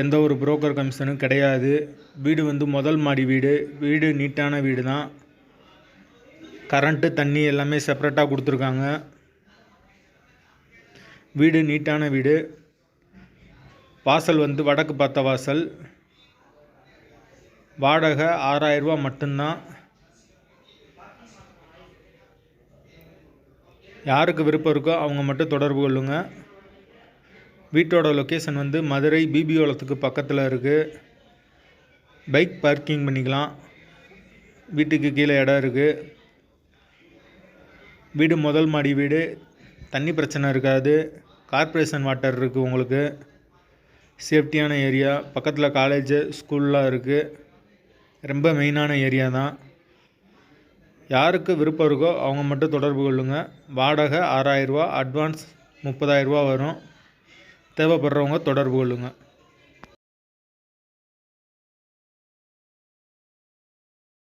எந்த ஒரு புரோக்கர் கமிஷனும் கிடையாது. வீடு வந்து முதல் மாடி வீடு. வீடு நீட்டான வீடு தான் கரண்ட்டு தண்ணி எல்லாமே செப்பரேட்டாக கொடுத்துருக்காங்க. வீடு நீட்டான வீடு. வாசல் வந்து வடக்கு பார்த்த வாசல். வாடகை ஆறாயிரரூபா மட்டும்தான். யாருக்கு விருப்பம் இருக்கோ அவங்க மட்டும் தொடர்பு கொள்ளுங்கள் வீட்டோட லொக்கேஷன் வந்து மதுரை பிபிஓலத்துக்கு பக்கத்தில் இருக்குது பைக் பார்க்கிங் பண்ணிக்கலாம். வீட்டுக்கு கீழே இடம் இருக்குது வீடு முதல் மாடி வீடு. தண்ணி பிரச்சனை இருக்காது. கார்ப்பரேஷன் வாட்டர் இருக்குது உங்களுக்கு. சேஃப்டியான ஏரியா பக்கத்தில் காலேஜு ஸ்கூல்லாம் இருக்குது ரொம்ப மெயினான ஏரியா தான். யாருக்கு விருப்பம் இருக்கோ அவங்க மட்டும் தொடர்பு கொள்ளுங்கள் வாடகை ஆறாயிரரூவா அட்வான்ஸ் முப்பதாயிரரூவா வரும். தேவைப்படுறவங்க தொடர்பு கொள்ளுங்கள்